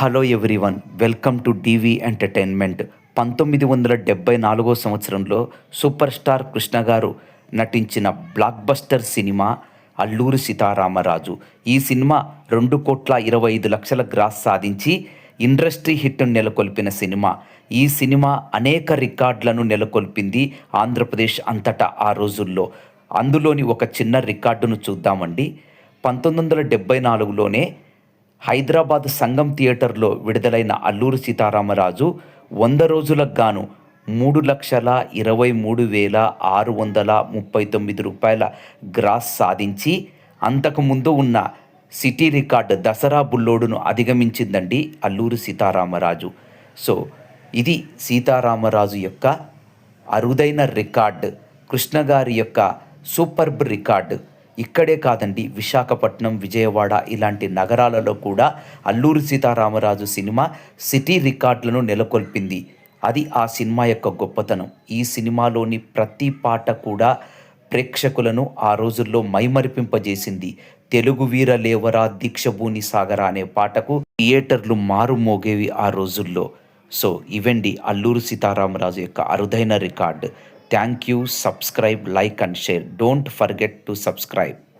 Hello everyone welcome to DV entertainment పంతొమ్మిది వందల డెబ్బై నాలుగో సంవత్సరంలో సూపర్ స్టార్ కృష్ణ గారు నటించిన బ్లాక్ బస్టర్ సినిమా అల్లూరి సీతారామరాజు ఈ సినిమా రెండు కోట్ల ఇరవై ఐదు లక్షల గ్రాస్ సాధించి ఇండస్ట్రీ హిట్ను నెలకొల్పిన సినిమా ఈ సినిమా అనేక రికార్డులను నెలకొల్పింది ఆంధ్రప్రదేశ్ అంతటా ఆ రోజుల్లో అందులోని ఒక చిన్న రికార్డును చూద్దామండి పంతొమ్మిది వందల డెబ్బై నాలుగులోనే హైదరాబాద్ సంగం థియేటర్లో విడుదలైన అల్లూరు సీతారామరాజు వంద రోజులకు గాను మూడు లక్షల ఇరవై మూడు వేల ఆరు వందల ముప్పై తొమ్మిది రూపాయల గ్రాస్ సాధించి అంతకుముందు ఉన్న సిటీ రికార్డ్ దసరా బుల్లోడును అధిగమించిందండి అల్లూరు సీతారామరాజు సో ఇది సీతారామరాజు యొక్క అరుదైన రికార్డ్ కృష్ణగారి యొక్క సూపర్బ్ రికార్డు ఇక్కడే కాదండి విశాఖపట్నం విజయవాడ ఇలాంటి నగరాలలో కూడా అల్లూరి సీతారామరాజు సినిమా సిటీ రికార్డులను నెలకొల్పింది అది ఆ సినిమా యొక్క గొప్పతనం ఈ సినిమాలోని ప్రతి పాట కూడా ప్రేక్షకులను ఆ రోజుల్లో మైమరిపింపజేసింది తెలుగు వీర లేవరా దీక్షభూని సాగర అనే పాటకు థియేటర్లు మారుమోగేవి ఆ రోజుల్లో సో ఇవండి అల్లూరు సీతారామరాజు యొక్క అరుదైన record Thank you. Subscribe, like and share. Don't forget to subscribe.